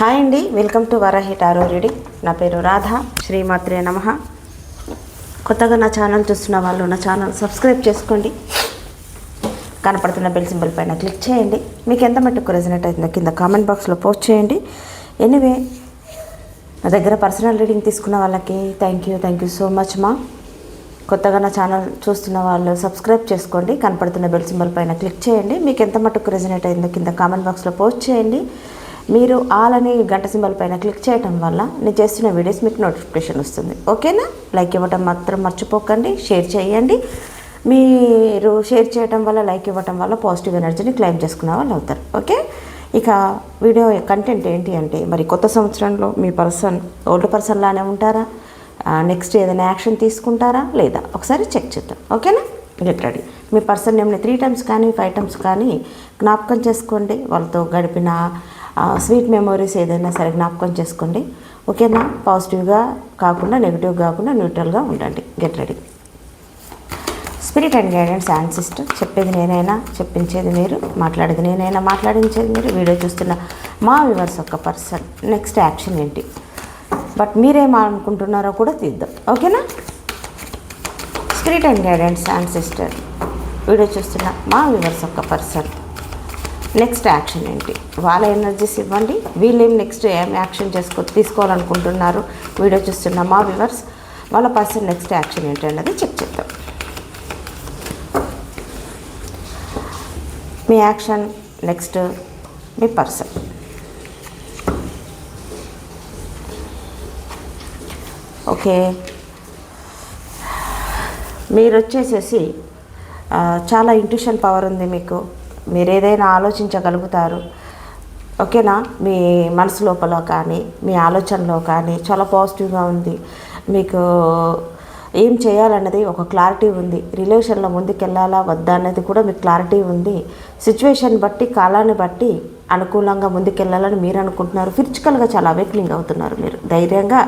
Hi అండి welcome to Varahi tarot reading. నా పేరు రాధ శ్రీమాత్రే నమ. కొత్తగా నా ఛానల్ చూస్తున్న వాళ్ళు నా ఛానల్ సబ్స్క్రైబ్ చేసుకోండి. కనపడుతున్న బెల్ సింబల్ పైన క్లిక్ చేయండి. మీకు ఎంత మట్టుకు రెజనేట్ అవుతుందో కింద కామెంట్ బాక్స్లో పోస్ట్ చేయండి. ఎనీవే నా దగ్గర పర్సనల్ రీడింగ్ తీసుకున్న వాళ్ళకి thank you thank you so much మా కొత్తగా నా ఛానల్ చూస్తున్న వాళ్ళు సబ్స్క్రైబ్ చేసుకోండి. కనపడుతున్న బెల్ సింబల్ పైన క్లిక్ చేయండి. మీకు ఎంత మట్టుకు రెజనేట్ అయిందో కింద కామెంట్ బాక్స్లో పోస్ట్ చేయండి. మీరు ఆల్ అని గంట సింబల్ పైన క్లిక్ చేయడం వల్ల నేను చేస్తున్న వీడియోస్ మీకు నోటిఫికేషన్ వస్తుంది. ఓకేనా? లైక్ ఇవ్వటం మాత్రం మర్చిపోకండి. షేర్ చేయండి. మీరు షేర్ చేయడం వల్ల లైక్ ఇవ్వటం వల్ల పాజిటివ్ ఎనర్జీని క్లెయిమ్ చేసుకునే వాళ్ళు అవుతారు. ఓకే? ఇక వీడియో కంటెంట్ ఏంటి అంటే మరి కొత్త సంవత్సరంలో మీ పర్సన్ ఓల్డ్ పర్సన్ లానే ఉంటారా? నెక్స్ట్ ఏదైనా యాక్షన్ తీసుకుంటారా లేదా? ఒకసారి చెక్ చేద్దాం. ఓకేనా? Get ready. మీ పర్సన్ ఏమైనా త్రీ టైమ్స్ కానీ ఫైవ్ టైమ్స్ కానీ జ్ఞాపకం చేసుకోండి. వాళ్ళతో గడిపిన స్వీట్ మెమొరీస్ ఏదైనా సరే జ్ఞాపకం చేసుకోండి. ఓకేనా? పాజిటివ్గా కాకుండా నెగిటివ్ కాకుండా న్యూట్రల్గా ఉండండి. Get ready spirit and guidance and sister చెప్పేది నేనైనా చెప్పించేది మీరు మాట్లాడేది నేనైనా మాట్లాడించేది మీరు వీడియో చూస్తున్న మా వివర్స్ ఒక పర్సన్ నెక్స్ట్ యాక్షన్ ఏంటి? బట్ మీరేం అనుకుంటున్నారో కూడా తీద్దాం. ఓకేనా? Spirit and guidance and sister video చూస్తున్న మా వివర్స్ ఒక పర్సన్ నెక్స్ట్ యాక్షన్ ఏంటి? వాళ్ళ ఎనర్జీస్ ఇవ్వండి. వీళ్ళేం నెక్స్ట్ ఏం యాక్షన్ చేసుకో తీసుకోవాలనుకుంటున్నారు? వీడియో చూస్తున్న మా వివర్స్ వాళ్ళ పర్సన్ నెక్స్ట్ యాక్షన్ ఏంటి అన్నది చెక్ చేద్దాం. మీ యాక్షన్ నెక్స్ట్ మీ పర్సన్ ఓకే. మీరు వచ్చేసేసి చాలా ఇంట్యూషన్ పవర్ ఉంది మీకు. మీరు ఏదైనా ఆలోచించగలుగుతారు. ఓకేనా? మీ మనసు లోపల కానీ మీ ఆలోచనలో కానీ చాలా పాజిటివ్గా ఉంది. మీకు ఏం చేయాలన్నది ఒక క్లారిటీ ఉంది. రిలేషన్లో ముందుకెళ్ళాలా వద్దా? అనేది కూడా మీకు క్లారిటీ ఉంది. సిచ్యువేషన్ బట్టి కాలాన్ని బట్టి అనుకూలంగా ముందుకెళ్ళాలని మీరు అనుకుంటున్నారు. ఫిజికల్గా చాలా అవేక్లింగ్ అవుతున్నారు మీరు. ధైర్యంగా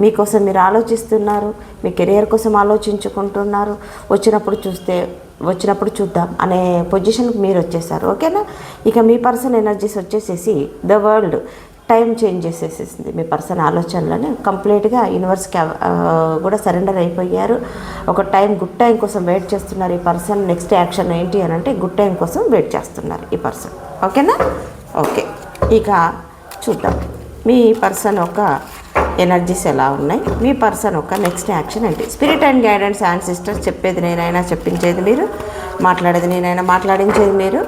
మీకోసం మీరు ఆలోచిస్తున్నారు. మీ కెరియర్ కోసం ఆలోచించుకుంటున్నారు. వచ్చినప్పుడు చూస్తే వచ్చినప్పుడు చూద్దాం అనే పొజిషన్కి మీరు వచ్చేసారు ఓకేనా? ఇక మీ పర్సన్ ఎనర్జీస్ వచ్చేసేసి ద వరల్డ్ టైం చేంజ్ చేసేసేసింది మీ పర్సన్ ఆలోచనలని. కంప్లీట్గా యూనివర్స్కి కూడా సరెండర్ అయిపోయారు. ఒక టైం గుడ్ టైం కోసం వెయిట్ చేస్తున్నారు ఈ పర్సన్. నెక్స్ట్ యాక్షన్ ఏంటి అని అంటే గుడ్ టైం కోసం వెయిట్ చేస్తున్నారు ఈ పర్సన్ ఓకేనా? ఓకే ఇక చూద్దాం. మీ పర్సన్ ఒక ఎనర్జీస్ ఎలా ఉన్నాయి? మీ పర్సన్ ఒక నెక్స్ట్ యాక్షన్ ఏంటి? Spirit and guidance and sisters చెప్పేది నేనైనా చెప్పించేది మీరు మాట్లాడేది నేనైనా మాట్లాడించేది మీరు.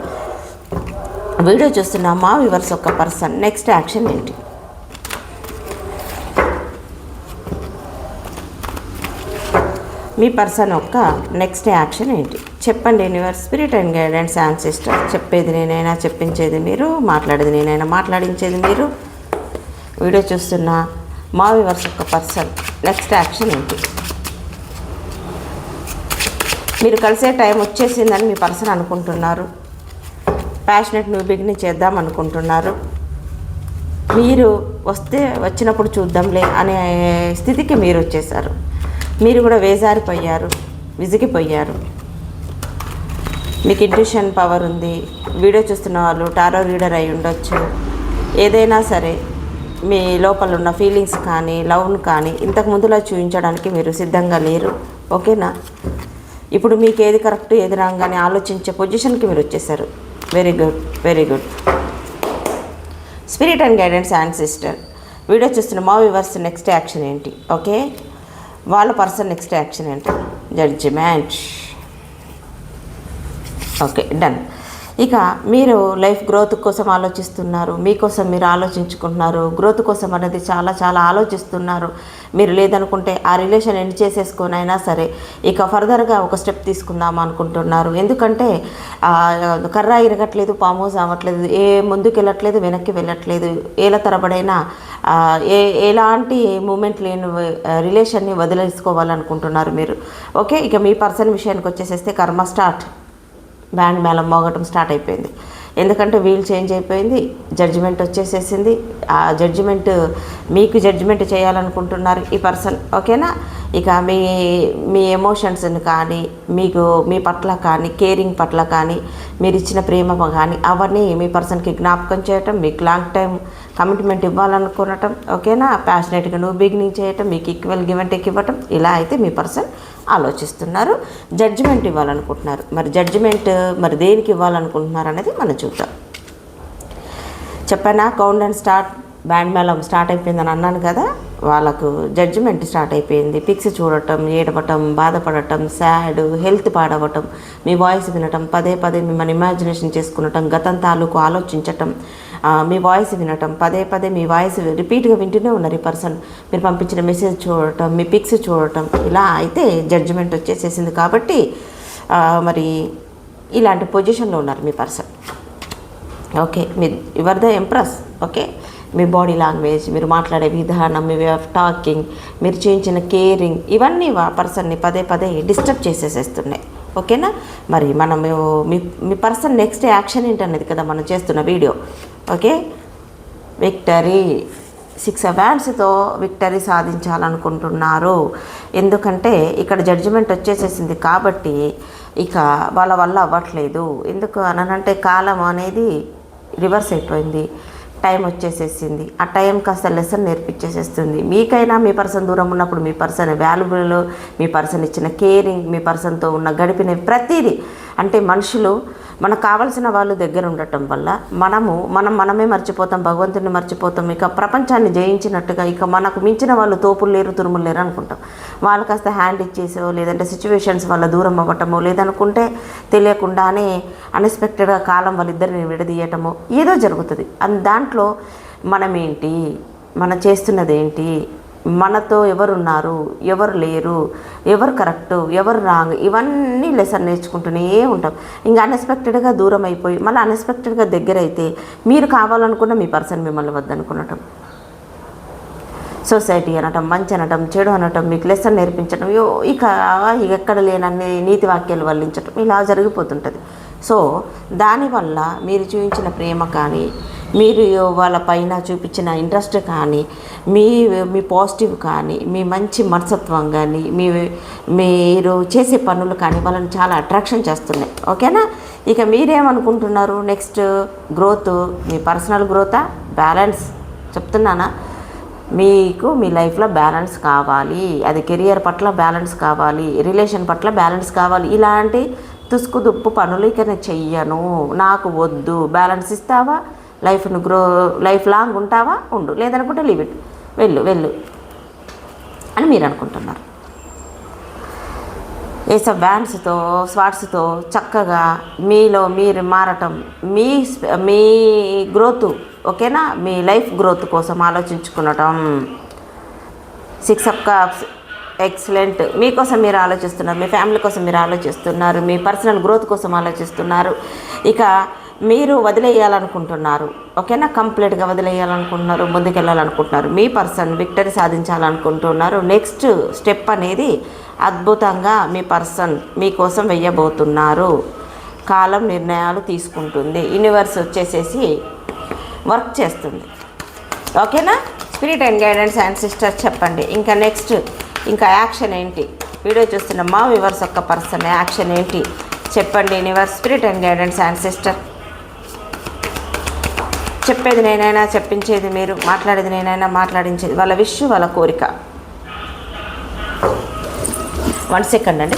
వీడియో చూస్తున్న మా వివర్స్ ఒక పర్సన్ నెక్స్ట్ యాక్షన్ ఏంటి? మీ పర్సన్ యొక్క నెక్స్ట్ యాక్షన్ ఏంటి? చెప్పండి universe spirit and guidance and sister చెప్పేది నేనైనా చెప్పించేది మీరు మాట్లాడేది నేనైనా మాట్లాడించేది మీరు. వీడియో చూస్తున్న మా వివర్స్ యొక్క పర్సన్. నెక్స్ట్ యాక్షన్ ఏంటి? మీరు కలిసే టైం వచ్చేసిందని మీ పర్సన్ అనుకుంటున్నారు. ప్యాషనెట్ న్యూ బిగినింగ్ చేద్దాం అనుకుంటున్నారు. మీరు వస్తే వచ్చినప్పుడు చూద్దాంలే అనే స్థితికి మీరు వచ్చేసారు. మీరు కూడా వేజారిపోయారు విసిగిపోయారు. మీకు ఇంట్యూషన్ పవర్ ఉంది. వీడియో చూస్తున్న వాళ్ళు టారో రీడర్ అయి ఉండొచ్చు. ఏదైనా సరే మీ లోపల ఉన్న ఫీలింగ్స్ కానీ లవ్ను కానీ ఇంతకు ముందులా చూపించడానికి మీరు సిద్ధంగా లేరు. ఓకేనా? ఇప్పుడు మీకు ఏది కరెక్ట్ ఏది రాంగ్ అని ఆలోచించే పొజిషన్కి మీరు వచ్చేసారు. Very good very good spirit and guidance and sister video చూస్తున్న మా వివర్స్ నెక్స్ట్ యాక్షన్ ఏంటి? ఓకే వాళ్ళ పర్సన్ నెక్స్ట్ యాక్షన్ ఏంటి? జడ్జిమెంట్ ఓకే డన్ ఇక మీరు లైఫ్ గ్రోత్ కోసం ఆలోచిస్తున్నారు మీకోసం మీరు ఆలోచించుకుంటున్నారు గ్రోత్ కోసం అనేది చాలా చాలా ఆలోచిస్తున్నారు. మీరు లేదనుకుంటే ఆ రిలేషన్ ఎండ్ చేసేసుకొని అయినా సరే ఇక ఫర్దర్గా ఒక స్టెప్ తీసుకుందాం అనుకుంటున్నారు. ఎందుకంటే కర్ర ఇరగట్లేదు పామోజ్ అవ్వట్లేదు ఏ ముందుకు వెళ్ళట్లేదు వెనక్కి వెళ్ళట్లేదు ఏళ్ళ తరబడైనా ఏ ఎలాంటి మూమెంట్ లేని రిలేషన్ని వదిలేసుకోవాలనుకుంటున్నారు మీరు. ఓకే ఇక మీ పర్సన్ విషయానికి వచ్చేసేస్తే కర్మ స్టార్ట్. బ్యాండ్ మేళం మోగటం స్టార్ట్ అయిపోయింది. ఎందుకంటే వీల్ చేంజ్ అయిపోయింది జడ్జిమెంట్ వచ్చేసేసింది. ఆ జడ్జిమెంట్ మీకు జడ్జిమెంట్ చేయాలనుకుంటున్నారు ఈ పర్సన్ ఓకేనా? ఇక మీ మీ ఎమోషన్స్ని కానీ మీకు మీ పట్ల కానీ కేరింగ్ పట్ల కానీ మీరు ఇచ్చిన ప్రేమ కానీ అవన్నీ మీ పర్సన్కి జ్ఞాపకం చేయటం మీకు లాంగ్ టైం కమిట్మెంట్ ఇవ్వాలనుకోవటం ఓకేనా? ప్యాషనెట్గా నువ్వు బిగినింగ్ చేయటం మీకు ఈక్వల్ గివ్ అండ్ టేక్ ఇవ్వటం ఇలా అయితే మీ పర్సన్ ఆలోచిస్తున్నారు. జడ్జిమెంట్ ఇవ్వాలనుకుంటున్నారు. మరి జడ్జిమెంట్ మరి దేనికి ఇవ్వాలనుకుంటున్నారు అనేది మనం చూద్దాం. చెప్పానా? కౌంట్ అండ్ స్టార్ట్ బ్యాండ్ మేళం స్టార్ట్ అయిపోయిందని అన్నాను కదా? వాళ్ళకు జడ్జిమెంట్ స్టార్ట్ అయిపోయింది. పిక్స్ చూడటం ఏడవటం బాధపడటం సాడ్ హెల్త్ పాడవటం మీ వాయిస్ వినటం పదే పదే మిమ్మల్ని ఇమాజినేషన్ చేసుకునటం గతం తాలూకు ఆలోచించటం మీ వాయిస్ వినటం పదే పదే మీ వాయిస్ రిపీట్గా వింటూనే ఉన్నారు ఈ పర్సన్. మీరు పంపించిన మెసేజ్ చూడటం మీ పిక్స్ చూడటం ఇలా అయితే జడ్జిమెంట్ వచ్చేసేసింది కాబట్టి మరి ఇలాంటి పొజిషన్లో ఉన్నారు మీ పర్సన్. ఓకే మీ యువర్ ద ఎంప్రెస్ ఓకే? మీ బాడీ లాంగ్వేజ్ మీరు మాట్లాడే విధానం మీ వే ఆఫ్ టాకింగ్ మీరు చేయించిన కేరింగ్ ఇవన్నీ ఆ పర్సన్ని పదే పదే డిస్టర్బ్ చేసేసేస్తున్నాయి. ఓకేనా? మరి మనం మీ మీ పర్సన్ నెక్స్ట్ యాక్షన్ ఏంటనేది కదా మనం చేస్తున్న వీడియో. ఓకే? విక్టరీ. సిక్స్ అవార్డ్స్తో విక్టరీ సాధించాలనుకుంటున్నారు. ఎందుకంటే ఇక్కడ జడ్జిమెంట్ వచ్చేసేసింది కాబట్టి ఇక వాళ్ళ వల్ల అవ్వట్లేదు. ఎందుకు అనంటే కాలం అనేది రివర్స్ అయిపోయింది. టైం వచ్చేసేసింది. ఆ టైం కాస్త లెసన్ నేర్పించేసేస్తుంది. మీకైనా మీ పర్సన్ దూరం ఉన్నప్పుడు మీ పర్సన్ వాల్యుబుల్ మీ పర్సన్ ఇచ్చిన కేరింగ్ మీ పర్సన్తో ఉన్న గడిపిన ప్రతిదీ అంటే మనుషులు మనకు కావలసిన వాళ్ళు దగ్గర ఉండటం వల్ల మనము మనం మనమే మర్చిపోతాం భగవంతుని మర్చిపోతాం ఇక ప్రపంచాన్ని జయించినట్టుగా ఇక మనకు మించిన వాళ్ళు తోపులు లేరు తురుములు లేరు అనుకుంటాం. వాళ్ళు కాస్త హ్యాండ్ ఇచ్చేసో లేదంటే సిచ్యువేషన్స్ వల్ల దూరం అవ్వటమో లేదనుకుంటే తెలియకుండానే అన్ఎక్స్పెక్టెడ్గా కాలం వాళ్ళిద్దరిని విడదీయటమో ఏదో జరుగుతుంది. అండ్ దాంట్లో మనమేంటి? మనం చేస్తున్నది ఏంటి మనతో ఎవరున్నారు ఎవరు లేరు ఎవరు కరెక్ట్ ఎవరు రాంగ్ ఇవన్నీ లెసన్ నేర్చుకుంటూనే ఉంటాం. ఇంకా అన్ఎక్స్పెక్టెడ్గా దూరం అయిపోయి మళ్ళీ అన్ఎక్స్పెక్టెడ్గా దగ్గర అయితే మీరు కావాలనుకున్న మీ పర్సన్ మిమ్మల్ని వద్దనుకునటం. సొసైటీ అనటం మంచి అనటం చెడు అనటం మీకు లెసన్ నేర్పించడం యో ఇక ఇక ఎక్కడ లేనన్ని నీతి వాక్యాలు వల్లించటం ఇలా జరిగిపోతుంటుంది. సో దానివల్ల మీరు చూపించిన ప్రేమ కానీ మీరు వాళ్ళ పైన చూపించిన ఇంట్రెస్ట్ కానీ మీ మీ పాజిటివ్ కానీ మీ మంచి మనసత్వం కానీ మీ మీరు చేసే పనులు కానీ వాళ్ళని చాలా అట్రాక్షన్ చేస్తున్నాయి. ఓకేనా? ఇక మీరేమనుకుంటున్నారు? నెక్స్ట్ గ్రోత్ మీ పర్సనల్ గ్రోతా? బ్యాలెన్స్? చెప్తున్నానా? మీకు మీ లైఫ్లో బ్యాలెన్స్ కావాలి. అది కెరియర్ పట్ల బ్యాలెన్స్ కావాలి. రిలేషన్ పట్ల బ్యాలెన్స్ కావాలి. ఇలాంటి తుసుకు దుప్పు పనులు ఇక నేను చెయ్యను. నాకు వద్దు. బ్యాలెన్స్ ఇస్తావా? లైఫ్ను గ్రో లైఫ్ లాంగ్ ఉంటావా? ఉండు. లేదనుకుంటే లీవ్ ఇట్. వెళ్ళు వెళ్ళు అని మీరు అనుకుంటున్నారు. ఏస వ్యాన్స్తో స్వాట్స్తో చక్కగా మీలో మీరు మారటం మీ మీ గ్రోత్ ఓకేనా? మీ లైఫ్ గ్రోత్ కోసం ఆలోచించుకునటం. Six of cups excellent. మీకోసం మీరు ఆలోచిస్తున్నారు మీ ఫ్యామిలీ కోసం మీరు ఆలోచిస్తున్నారు మీ పర్సనల్ గ్రోత్ కోసం ఆలోచిస్తున్నారు. ఇక మీరు వదిలేయాలనుకుంటున్నారు. ఓకేనా? కంప్లీట్గా వదిలేయాలనుకుంటున్నారు ముందుకెళ్ళాలనుకుంటున్నారు. మీ పర్సన్ విక్టరీ సాధించాలనుకుంటున్నారు. నెక్స్ట్ స్టెప్ అనేది అద్భుతంగా మీ పర్సన్ మీకోసం వెయ్యబోతున్నారు. కాలం నిర్ణయాలు తీసుకుంటుంది. యూనివర్స్ వచ్చేసేసి వర్క్ చేస్తుంది. ఓకేనా? Spirit and guidance and sister చెప్పండి. ఇంకా నెక్స్ట్ ఇంకా యాక్షన్ ఏంటి? వీడియో చూస్తున్న మా వివర్స్ ఒక్క పర్సన్ యాక్షన్ ఏంటి? చెప్పండి universe. Spirit and guidance and sister. చెప్పేది నేనైనా చెప్పించేది మీరు మాట్లాడేది నేనైనా మాట్లాడించేది వాళ్ళ విష్ వాళ్ళ కోరిక. వన్ సెకండ్ అండి.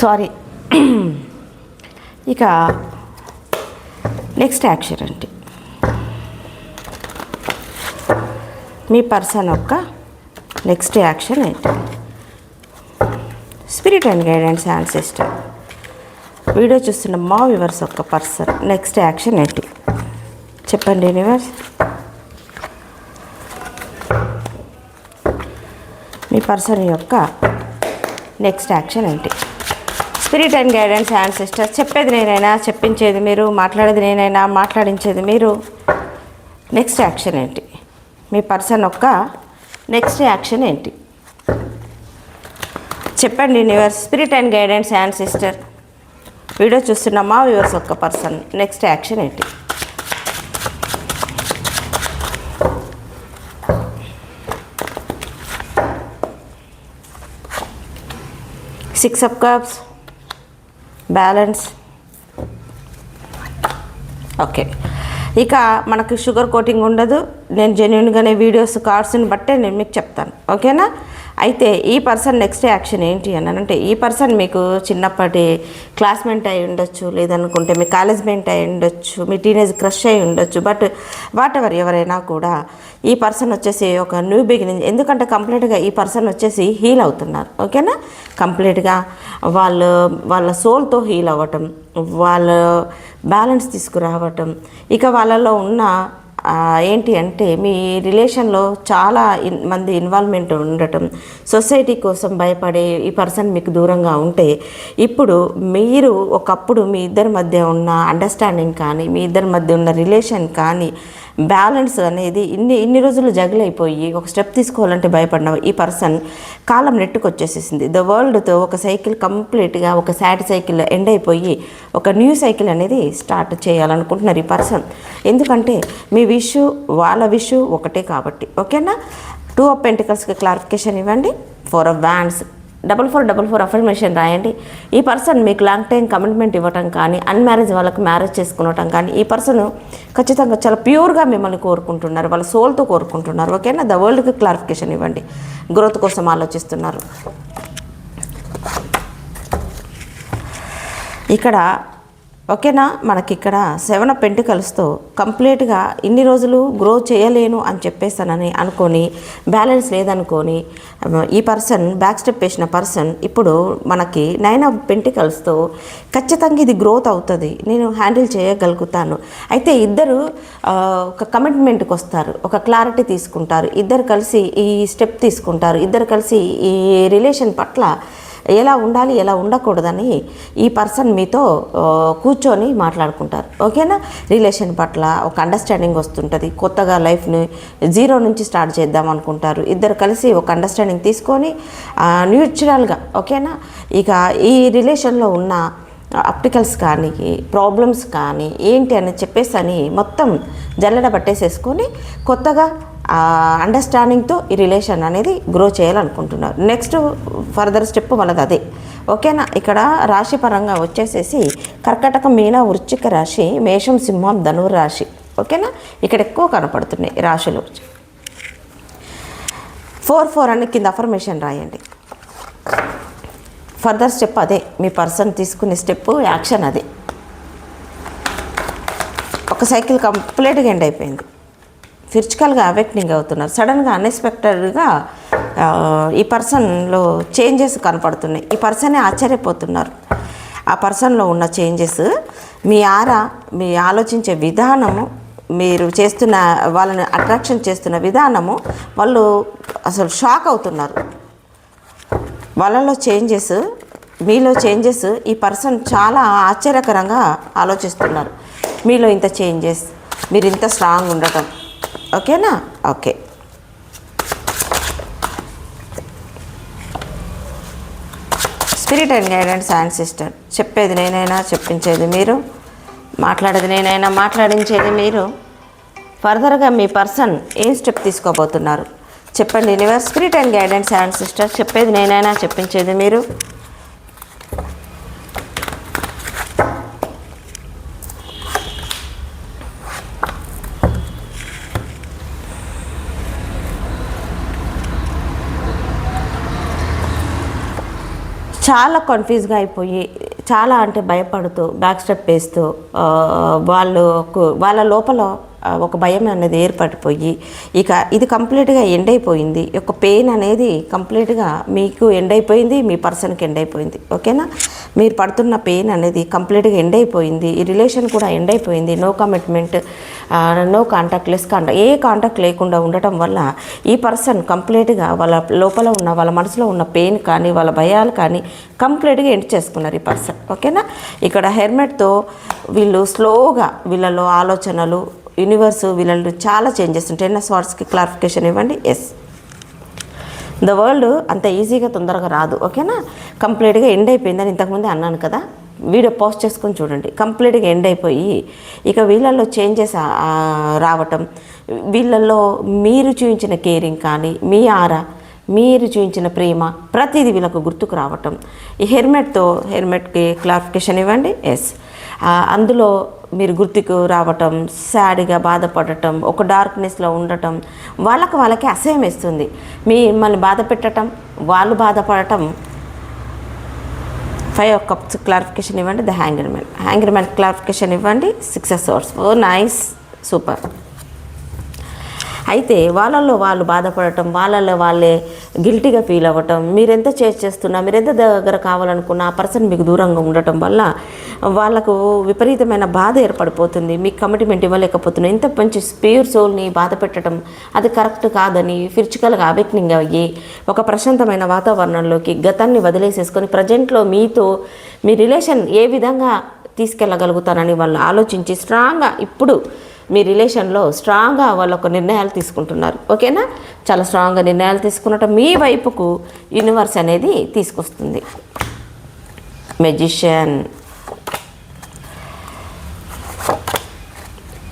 సారీ ఇక నెక్స్ట్ యాక్షన్ అండి. మీ పర్సన్ యొక్క నెక్స్ట్ యాక్షన్ ఏంటి? Spirit and guidance and sister video చూస్తున్న మా వివర్స్ యొక్క పర్సన్ నెక్స్ట్ యాక్షన్ ఏంటి? చెప్పండి యూనివర్స్ మీ పర్సన్ యొక్క నెక్స్ట్ యాక్షన్ ఏంటి? Spirit and guidance and sister చెప్పేది నేనైనా చెప్పించేది మీరు మాట్లాడేది నేనైనా మాట్లాడించేది మీరు. నెక్స్ట్ యాక్షన్ ఏంటి? మీ పర్సన్ యొక్క నెక్స్ట్ యాక్షన్ ఏంటి? చెప్పండి universe spirit and guidance and sister video చూస్తున్న మా వ్యూవర్స్ ఒక్క పర్సన్ నెక్స్ట్ యాక్షన్ ఏంటి? Six of cups balance. Okay. ఇక మనకు షుగర్ కోటింగ్ ఉండదు. నేను జెన్యున్గానే వీడియోస్ కార్డ్స్ని బట్టే నేను మీకు చెప్తాను. ఓకేనా? అయితే ఈ పర్సన్ నెక్స్ట్ యాక్షన్ ఏంటి అని అంటే ఈ పర్సన్ మీకు చిన్నప్పటి క్లాస్మేట్ అయి ఉండొచ్చు లేదనుకుంటే మీ కాలేజ్మేట్ అయి ఉండొచ్చు మీ టీనేజ్ క్రష్ అయి ఉండొచ్చు బట్ వాట్ ఎవర్ ఎవరైనా కూడా ఈ పర్సన్ వచ్చేసి ఒక న్యూ బిగినింగ్ ఎందుకంటే కంప్లీట్గా ఈ పర్సన్ వచ్చేసి హీల్ అవుతున్నారు ఓకేనా? కంప్లీట్గా వాళ్ళు వాళ్ళ సోల్తో హీల్ అవ్వటం వాళ్ళ బ్యాలెన్స్ తీసుకురావటం ఇక వాళ్ళలో ఉన్న ఏంటి అంటే మీ రిలేషన్లో చాలా ఇన్ మంది ఇన్వాల్వ్మెంట్ ఉండటం సొసైటీ కోసం భయపడే ఈ పర్సన్ మీకు దూరంగా ఉంటే ఇప్పుడు మీరు ఒకప్పుడు మీ ఇద్దరి మధ్య ఉన్న అండర్స్టాండింగ్ కానీ మీ ఇద్దరి మధ్య ఉన్న రిలేషన్ కానీ బ్యాలెన్స్ అనేది ఇన్ని ఇన్ని రోజులు జగిలైపోయి ఒక స్టెప్ తీసుకోవాలంటే భయపడిన ఈ పర్సన్ కాలం నెట్టుకొచ్చేసేసింది. ద వరల్డ్తో ఒక సైకిల్ కంప్లీట్గా ఒక సాడ్ సైకిల్ ఎండ్ అయిపోయి ఒక న్యూ సైకిల్ అనేది స్టార్ట్ చేయాలనుకుంటున్నారు ఈ పర్సన్ ఎందుకంటే మీ విష్ వాళ్ళ విష్ ఒకటే కాబట్టి. ఓకేనా టూ ఆఫ్ పెంటికల్స్కి క్లారిఫికేషన్ ఇవ్వండి. Four of wands double four double four affirmation రాయండి. ఈ పర్సన్ మీకు లాంగ్ టైం కమిట్మెంట్ ఇవ్వటం కానీ అన్మ్యారేజ్ వాళ్ళకి మ్యారేజ్ చేసుకునటం కానీ ఈ పర్సన్ ఖచ్చితంగా చాలా ప్యూర్గా మిమ్మల్ని కోరుకుంటున్నారు వాళ్ళ సోల్తో కోరుకుంటున్నారు. ఓకేనా ద వరల్డ్కి క్లారిఫికేషన్ ఇవ్వండి. గ్రోత్ కోసం ఆలోచిస్తున్నారు. ఇక్కడ ఓకేనా? మనకి ఇక్కడ సెవెన్ పెంట్ పెంటికల్స్తో కంప్లీట్గా ఇన్ని రోజులు గ్రో చేయలేను అని చెప్పేస్తానని అనుకొని బ్యాలెన్స్ లేదనుకొని ఈ పర్సన్ బ్యాక్ స్టెప్ వేసిన పర్సన్ ఇప్పుడు మనకి నైన్ ఆఫ్ పెంటికల్స్తో ఖచ్చితంగా ఇది గ్రోత్ అవుతుంది. నేను హ్యాండిల్ చేయగలుగుతాను. అయితే ఇద్దరు ఒక కమిట్మెంట్కి వస్తారు. ఒక క్లారిటీ తీసుకుంటారు. ఇద్దరు కలిసి ఈ స్టెప్ తీసుకుంటారు. ఇద్దరు కలిసి ఈ రిలేషన్ పట్ల ఎలా ఉండాలి ఎలా ఉండకూడదని ఈ పర్సన్ మీతో కూర్చొని మాట్లాడుకుంటారు. ఓకేనా? రిలేషన్ పట్ల ఒక అండర్స్టాండింగ్ వస్తుంటుంది. కొత్తగా లైఫ్ని జీరో నుంచి స్టార్ట్ చేద్దాం అనుకుంటారు. ఇద్దరు కలిసి ఒక అండర్స్టాండింగ్ తీసుకొని న్యూచురల్గా ఓకేనా? ఇక ఈ రిలేషన్లో ఉన్న అప్టికల్స్ కానీ ప్రాబ్లమ్స్ కానీ ఏంటి అని చెప్పేసి అని మొత్తం జల్లెడ పట్టేసేసుకొని కొత్తగా అండర్స్టాండింగ్తో ఈ రిలేషన్ అనేది గ్రో చేయాలనుకుంటున్నారు. నెక్స్ట్ ఫర్దర్ స్టెప్ వాళ్ళది అదే. ఓకేనా ఇక్కడ రాశి పరంగా వచ్చేసేసి కర్కటక మీన వృశ్చిక రాశి మేషం సింహం ధనుర్ రాశి. ఓకేనా ఇక్కడ ఎక్కువ కనపడుతున్నాయి రాశులు. ఫోర్ ఫోర్ అని కింద అఫర్మేషన్ రాయండి. ఫర్దర్ స్టెప్ అదే. మీ పర్సన్ తీసుకునే స్టెప్ యాక్షన్ అదే. ఒక సైకిల్ కంప్లీట్గా ఎండ్ అయిపోయింది. ఫిజికల్గా అవేక్నింగ్ అవుతున్నారు. సడన్గా అన్ఎక్స్పెక్టెడ్గా ఈ పర్సన్లో చేంజెస్ కనపడుతున్నాయి. ఈ పర్సనే ఆశ్చర్యపోతున్నారు. ఆ పర్సన్లో ఉన్న చేంజెస్ మీ ఆరా మీ ఆలోచించే విధానము మీరు చేస్తున్న వాళ్ళని అట్రాక్షన్ చేస్తున్న విధానము వాళ్ళు అసలు షాక్ అవుతున్నారు. వాళ్ళలో చేంజెస్ మీలో చేంజెస్ ఈ పర్సన్ చాలా ఆశ్చర్యకరంగా ఆలోచిస్తున్నారు. మీలో ఇంత చేంజెస్ మీరు ఇంత స్ట్రాంగ్ ఉండటం. ఓకేనా? Okay. Spirit and guidance and sister. చెప్పేది నేనైనా చెప్పించేది మీరు. మాట్లాడేది నేనైనా మాట్లాడించేది మీరు. ఫర్దర్గా మీ పర్సన్ ఏం స్టెప్ తీసుకోబోతున్నారు? చెప్పండి universe. Spirit and guidance and sister చెప్పేది నేనైనా చెప్పించేది మీరు. చాలా కన్ఫ్యూజ్గా అయిపోయి చాలా అంటే భయపడుతూ బ్యాక్ స్టెప్ వేస్తూ వాళ్ళకు వాళ్ళ లోపల ఒక భయం అనేది ఏర్పడిపోయి ఇక ఇది కంప్లీట్గా ఎండ్ అయిపోయింది యొక్క పెయిన్ అనేది కంప్లీట్గా మీకు ఎండ్ అయిపోయింది మీ పర్సన్కి ఎండ్ అయిపోయింది ఓకేనా? మీరు పడుతున్న పెయిన్ అనేది కంప్లీట్గా ఎండ్ అయిపోయింది ఈ రిలేషన్ కూడా ఎండ్ అయిపోయింది no commitment no contact less contact ఏ కాంటాక్ట్ లేకుండా ఉండటం వల్ల ఈ పర్సన్ కంప్లీట్గా వాళ్ళ లోపల ఉన్న వాళ్ళ మనసులో ఉన్న పెయిన్ కానీ వాళ్ళ భయాలు కానీ కంప్లీట్గా ఎండ్ చేసుకున్నారు ఈ పర్సన్. ఓకేనా? ఇక్కడ హెల్మెట్తో వీళ్ళు స్లోగా వీళ్ళలో ఆలోచనలు యూనివర్స్ వీళ్ళలో చాలా చేంజెస్ ఉంటాయి. నా స్వార్ట్స్కి క్లారిఫికేషన్ ఇవ్వండి. ఎస్ ద వరల్డ్ అంత ఈజీగా తొందరగా రాదు. ఓకేనా? కంప్లీట్గా ఎండ్ అయిపోయిందని ఇంతకుముందే అన్నాను కదా? వీడియో పోస్ట్ చేసుకొని చూడండి. కంప్లీట్గా ఎండ్ అయిపోయి ఇక వీళ్ళల్లో చేంజెస్ రావటం వీళ్ళల్లో మీరు చూపించిన కేరింగ్ కానీ మీ ఆరా మీరు చూపించిన ప్రేమ ప్రతిదీ వీళ్ళకు గుర్తుకు రావటం. ఈ హెల్మెట్తో హెల్మెట్కి క్లారిఫికేషన్ ఇవ్వండి. ఎస్ అందులో మీరు గుర్తుకు రావటం సాడ్గా బాధపడటం ఒక డార్క్నెస్లో ఉండటం వాళ్ళకి వాళ్ళకి అసహ్యం ఇస్తుంది మిమ్మల్ని బాధ పెట్టడం వాళ్ళు బాధపడటం. ఫైవ్ ఒక కప్స్ క్లారిఫికేషన్ ఇవ్వండి the hanger man. Hanger man clarification ఇవ్వండి six swords oh nice. Super. అయితే వాళ్ళల్లో వాళ్ళు బాధపడటం వాళ్ళల్లో వాళ్ళే గిల్టీగా ఫీల్ అవ్వటం మీరెంత చేసి చేస్తున్నా మీరెంత దగ్గర కావాలనుకున్నా ఆ పర్సన్ మీకు దూరంగా ఉండటం వల్ల వాళ్ళకు విపరీతమైన బాధ ఏర్పడిపోతుంది. మీకు కమిట్మెంట్ ఇవ్వలేకపోతున్నా ఇంత మంచి స్పియర్ సోల్ని బాధ పెట్టడం అది కరెక్ట్ కాదని ఫిజికల్గా అవేక్నింగ్ అయ్యి ఒక ప్రశాంతమైన వాతావరణంలోకి గతాన్ని వదిలేసేసుకొని ప్రజెంట్లో మీతో మీ రిలేషన్ ఏ విధంగా తీసుకెళ్ళగలుగుతారని వాళ్ళు ఆలోచించి స్ట్రాంగ్గా ఇప్పుడు మీ రిలేషన్లో స్ట్రాంగ్గా వాళ్ళు ఒక నిర్ణయాలు తీసుకుంటున్నారు. ఓకేనా? చాలా స్ట్రాంగ్గా నిర్ణయాలు తీసుకున్నట్టు మీ వైపుకు యూనివర్స్ అనేది తీసుకొస్తుంది. Magician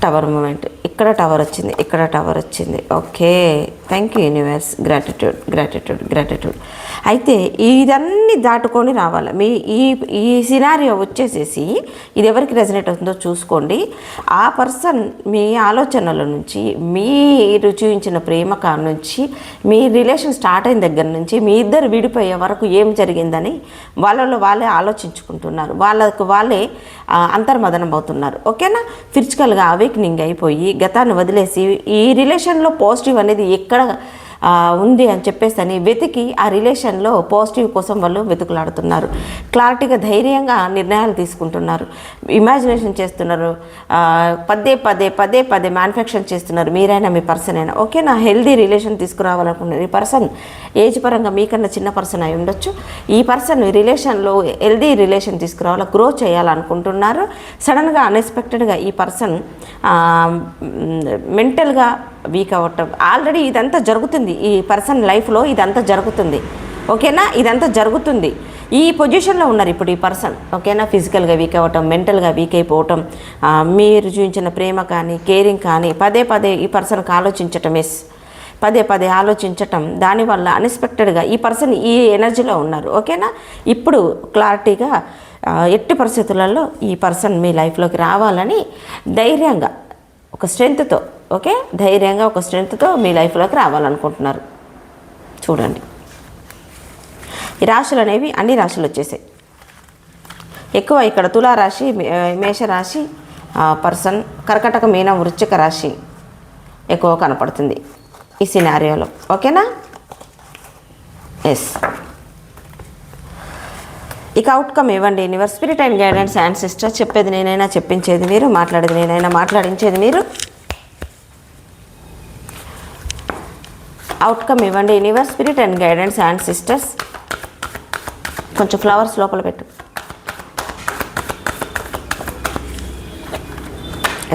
tower moment. ఇక్కడ టవర్ వచ్చింది ఇక్కడ టవర్ వచ్చింది. Okay. Thank you universe gratitude gratitude gratitude అయితే ఇదన్నీ దాటుకొని రావాలి. మీ ఈ ఈ సినారియో వచ్చేసేసి ఇది ఎవరికి రెజనేట్ అవుతుందో చూసుకోండి. ఆ పర్సన్ మీ ఆలోచనల నుంచి మీరు చూపించిన ప్రేమ కాడ నుంచి మీ రిలేషన్ స్టార్ట్ అయిన దగ్గర నుంచి మీ ఇద్దరు విడిపోయే వరకు ఏం జరిగిందని వాళ్ళలో వాళ్ళే ఆలోచించుకుంటున్నారు. వాళ్ళకు వాళ్ళే అంతర్మదనం అవుతున్నారు. ఓకేనా? ఫిజికల్గా అవేక్నింగ్ అయిపోయి గతాన్ని వదిలేసి ఈ రిలేషన్లో పాజిటివ్ అనేది ఎక్కడ ఉంది అని చెప్పేసి అని వెతికి ఆ రిలేషన్లో పాజిటివ్ కోసం వాళ్ళు వెతుకులాడుతున్నారు. క్లారిటీగా ధైర్యంగా నిర్ణయాలు తీసుకుంటున్నారు. ఇమాజినేషన్ చేస్తున్నారు. పదే పదే పదే పదే మ్యానుఫ్యాక్చర్ చేస్తున్నారు. మీరైనా మీ పర్సన్ అయినా. ఓకే నా హెల్దీ రిలేషన్ తీసుకురావాలనుకున్నారు ఈ పర్సన్ ఏజ్ పరంగా మీకన్నా చిన్న పర్సన్ అయి ఉండొచ్చు. ఈ పర్సన్ రిలేషన్లో హెల్దీ రిలేషన్ తీసుకురావాలా గ్రో చేయాలనుకుంటున్నారు. సడన్గా అన్ఎక్స్పెక్టెడ్గా ఈ పర్సన్ మెంటల్గా వీక్ అవ్వటం ఆల్రెడీ ఇదంతా జరుగుతుంది. ఈ పర్సన్ లైఫ్లో ఇదంతా జరుగుతుంది. ఓకేనా? ఇదంతా జరుగుతుంది. ఈ పొజిషన్లో ఉన్నారు ఇప్పుడు ఈ పర్సన్. ఓకేనా? ఫిజికల్గా వీక్ అవ్వటం మెంటల్గా వీక్ అయిపోవటం మీరు చూపించిన ప్రేమ కానీ కేరింగ్ కానీ పదే పదే ఈ పర్సన్కి ఆలోచించటం ఎస్ పదే పదే ఆలోచించటం దానివల్ల అన్ఎక్స్పెక్టెడ్గా ఈ పర్సన్ ఈ ఎనర్జీలో ఉన్నారు. ఓకేనా? ఇప్పుడు క్లారిటీగా ఎట్టి పరిస్థితులలో ఈ పర్సన్ మీ లైఫ్లోకి రావాలని ధైర్యంగా ఒక స్ట్రెంగ్త్తో ఓకే? ధైర్యంగా ఒక స్ట్రెంగ్త్తో మీ లైఫ్లోకి రావాలనుకుంటున్నారు. చూడండి. ఈ రాశులు అనేవి అన్ని రాశులు వచ్చేసాయి. ఎక్కువ ఇక్కడ తులారాశి మేషరాశి పర్సన్ కర్కటక మీన వృశ్చిక రాశి ఎక్కువ కనపడుతుంది ఈ సినారియోలో. ఓకేనా? ఎస్ ఇక అవుట్కమ్ ఇవ్వండి. Universe spirit and guidance and sister చెప్పేది నేనైనా చెప్పించేది మీరు మాట్లాడేది నేనైనా మాట్లాడించేది మీరు. అవుట్కమ్ ఇవ్వండి. Universe spirit and guidance and sisters కొంచెం ఫ్లవర్స్ లోపల పెట్టు.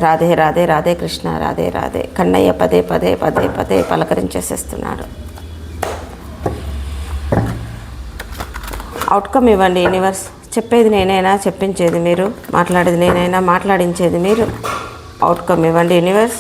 రాధే రాధే రాధే కృష్ణ రాధే రాధే. కన్నయ్య పదే పదే పదే పదే పలకరించేసేస్తున్నాడు. అవుట్కమ్ ఇవ్వండి. యూనివర్స్ చెప్పేది నేనైనా చెప్పించేది మీరు మాట్లాడేది నేనైనా మాట్లాడించేది మీరు. అవుట్కమ్ ఇవ్వండి. Universe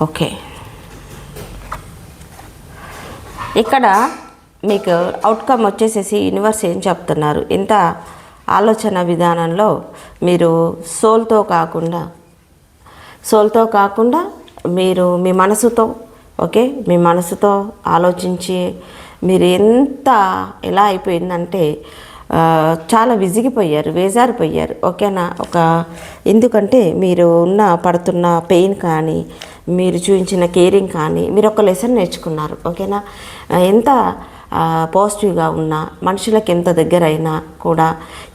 okay. ఇక్కడ మీకు అవుట్కమ్ వచ్చేసేసి యూనివర్స్ ఏం చెప్తున్నారు? ఇంత ఆలోచన విధానంలో మీరు సోల్తో కాకుండా సోల్తో కాకుండా మీరు మీ మనసుతో ఓకే? మీ మనసుతో ఆలోచించి మీరు ఎంత ఎలా అయిపోయిందంటే చాలా విసిగిపోయారు వేజారిపోయారు ఓకేనా? ఒక ఎందుకంటే మీరు ఉన్న పడుతున్న పెయిన్ కానీ మీరు చూపించిన కేరింగ్ కానీ మీరు ఒక లెసన్ నేర్చుకున్నారు ఓకేనా ఎంత పాజిటివ్గా ఉన్నా మనుషులకు ఎంత దగ్గర అయినా కూడా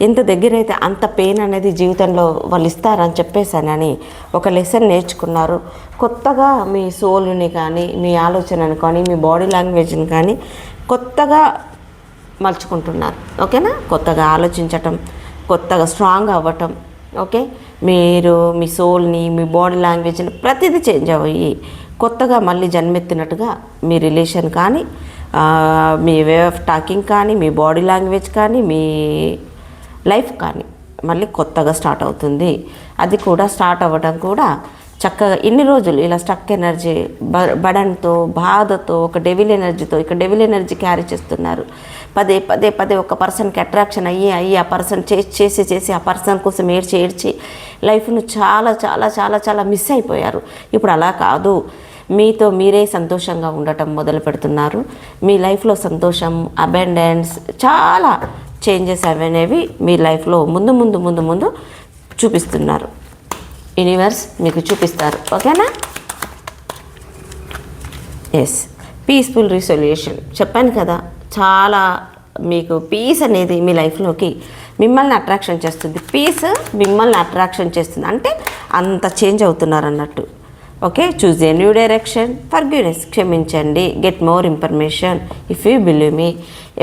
ఎంత దగ్గర అయితే అంత పెయిన్ అనేది జీవితంలో వాళ్ళు ఇస్తారని చెప్పేసానని ఒక లెసన్ నేర్చుకున్నారు. కొత్తగా మీ సోల్ని కానీ మీ ఆలోచనను కానీ మీ బాడీ లాంగ్వేజ్ని కానీ కొత్తగా మలుచుకుంటున్నారు ఓకేనా కొత్తగా ఆలోచించటం కొత్తగా స్ట్రాంగ్ అవ్వటం ఓకే మీరు మీ సోల్ని మీ బాడీ లాంగ్వేజ్ని ప్రతిదీ చేంజ్ అయ్యి కొత్తగా మళ్ళీ జన్మెత్తినట్టుగా మీ రిలేషన్ కానీ మీ వే ఆఫ్ టాకింగ్ కానీ మీ బాడీ లాంగ్వేజ్ కానీ మీ లైఫ్ కానీ మళ్ళీ కొత్తగా స్టార్ట్ అవుతుంది. అది కూడా స్టార్ట్ అవ్వడం కూడా చక్కగా ఇన్ని రోజులు ఇలా స్టక్ ఎనర్జీ బ బడన్తో బాధతో ఒక డెవిల్ ఎనర్జీతో ఇక డెవిల్ ఎనర్జీ క్యారీ చేస్తున్నారు. పదే పదే పదే ఒక పర్సన్కి అట్రాక్షన్ అయ్యి అయ్యి ఆ పర్సన్ చేసి చేసి చేసి ఆ పర్సన్ కోసం ఏడ్చి ఏడ్చి లైఫ్ను చాలా చాలా చాలా చాలా మిస్ అయిపోయారు. ఇప్పుడు అలా కాదు. మీతో మీరే సంతోషంగా ఉండటం మొదలు పెడుతున్నారు. మీ లైఫ్లో సంతోషం అబెండెన్స్ చాలా చేంజెస్ అనేవి మీ లైఫ్లో ముందు ముందు ముందు ముందు చూపిస్తున్నారు. యూనివర్స్ మీకు చూపిస్తారు. ఓకేనా? ఎస్ పీస్ఫుల్ రిసొల్యూషన్ చెప్పాను కదా చాలా మీకు పీస్ అనేది మీ లైఫ్లోకి మిమ్మల్ని అట్రాక్షన్ చేస్తుంది. పీస్ మిమ్మల్ని అట్రాక్షన్ చేస్తుంది. అంటే అంత చేంజ్ అవుతున్నారు అన్నట్టు. Okay choose a new direction forgiveness క్షమించండి. Get more information if you believe మీ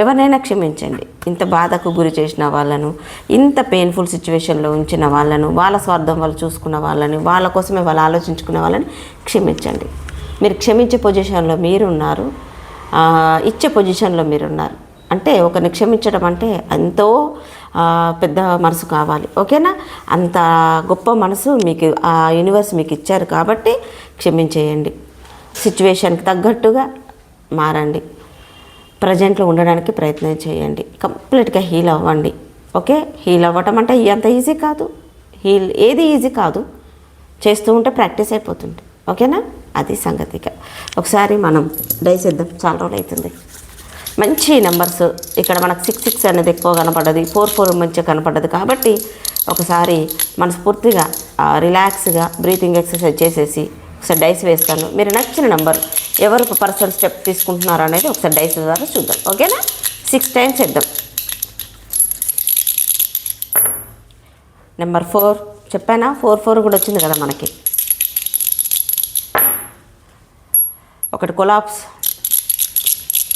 ఎవరినైనా క్షమించండి. ఇంత బాధకు గురి చేసిన వాళ్ళను ఇంత పెయిన్ఫుల్ సిచ్యువేషన్లో ఉంచిన వాళ్ళను వాళ్ళ స్వార్థం వాళ్ళు చూసుకున్న వాళ్ళని వాళ్ళ కోసమే వాళ్ళు ఆలోచించుకున్న వాళ్ళని క్షమించండి. మీరు క్షమించే పొజిషన్లో మీరు ఉన్నారు ఇచ్చే పొజిషన్లో మీరు ఉన్నారు అంటే ఒకరిని క్షమించడం అంటే ఎంతో పెద్ద మనసు కావాలి. ఓకేనా? అంత గొప్ప మనసు మీకు ఆ యూనివర్స్ మీకు ఇచ్చారు కాబట్టి క్షమించేయండి. సిచ్యువేషన్కి తగ్గట్టుగా మారండి. ప్రజెంట్లో ఉండడానికి ప్రయత్నం చేయండి. కంప్లీట్గా హీల్ అవ్వండి. ఓకే? హీల్ అవ్వటం అంటే అంత ఈజీ కాదు. హీల్ ఏది ఈజీ కాదు. చేస్తూ ఉంటే ప్రాక్టీస్ అయిపోతుంది. ఓకేనా? అది సంగతిక ఒకసారి మనం డైస్ ఇద్దాం చాలా రోజులు అవుతుంది. మంచి నెంబర్స్ ఇక్కడ మనకు సిక్స్ సిక్స్ అనేది ఎక్కువ కనపడ్డది ఫోర్ ఫోర్ మంచిగా కనపడ్డది కాబట్టి ఒకసారి మనస్ఫూర్తిగా రిలాక్స్గా బ్రీతింగ్ ఎక్సర్సైజ్ చేసేసి ఒకసారి డైస్ వేస్తాను. మీరు నచ్చిన నెంబర్ ఎవరు పర్సన్ స్టెప్ తీసుకుంటున్నారు అనేది ఒకసారి డైస్ ద్వారా చూద్దాం. ఓకేనా సిక్స్ టైమ్స్ వేద్దాం నెంబర్ ఫోర్ చెప్పానా? ఫోర్ ఫోర్ కూడా వచ్చింది కదా మనకి. ఒకటి కొలాప్స్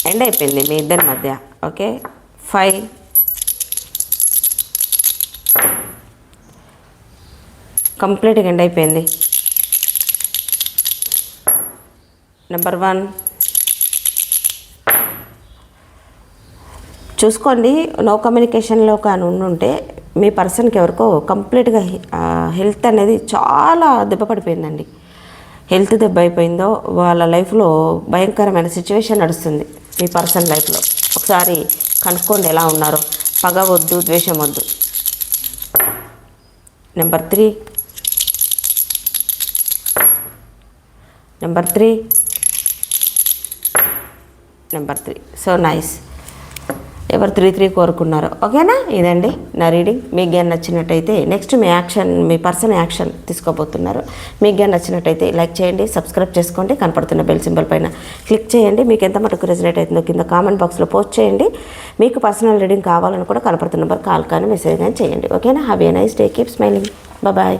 ఎండ్ అయిపోయింది మీ ఇద్దరి మధ్య ఓకే? ఫైవ్ కంప్లీట్గా ఎండ్ అయిపోయింది. నెంబర్ వన్ చూసుకోండి నో కమ్యూనికేషన్లో కానీ ఉండుంటే మీ పర్సన్కి ఎవరికో కంప్లీట్గా హెల్త్ అనేది చాలా దెబ్బ పడిపోయిందండి. హెల్త్ దెబ్బ అయిపోయిందో వాళ్ళ లైఫ్లో భయంకరమైన సిచ్యువేషన్ నడుస్తుంది. మీ పర్సన్ లైఫ్లో. ఒకసారి కనుక్కోండి ఎలా ఉన్నారో. పగ వద్దు ద్వేషం వద్దు. Number three. Number three. Number three. So nice. ఎవరు త్రీ త్రీ కోరుకున్నారో. ఓకేనా? ఇదండి నా రీడింగ్. మీకు కానీ నచ్చినట్టయితే నెక్స్ట్ మీ యాక్షన్ మీ పర్సన్ యాక్షన్ తీసుకోబోతున్నారు. మీకు కానీ నచ్చినట్టయితే లైక్ చేయండి సబ్స్క్రైబ్ చేసుకోండి కనపడుతున్న బెల్ సింబల్ పైన క్లిక్ చేయండి. మీకు ఎంత మటుకు రెజినేట్ అవుతుందో కింద కామెంట్ బాక్స్లో పోస్ట్ చేయండి. మీకు పర్సనల్ రీడింగ్ కావాలని కూడా కనపడుతున్న నెంబర్ కాల్ కానీ మెసేజ్ కానీ చేయండి. ఓకేనా? Have a nice day keep smiling bye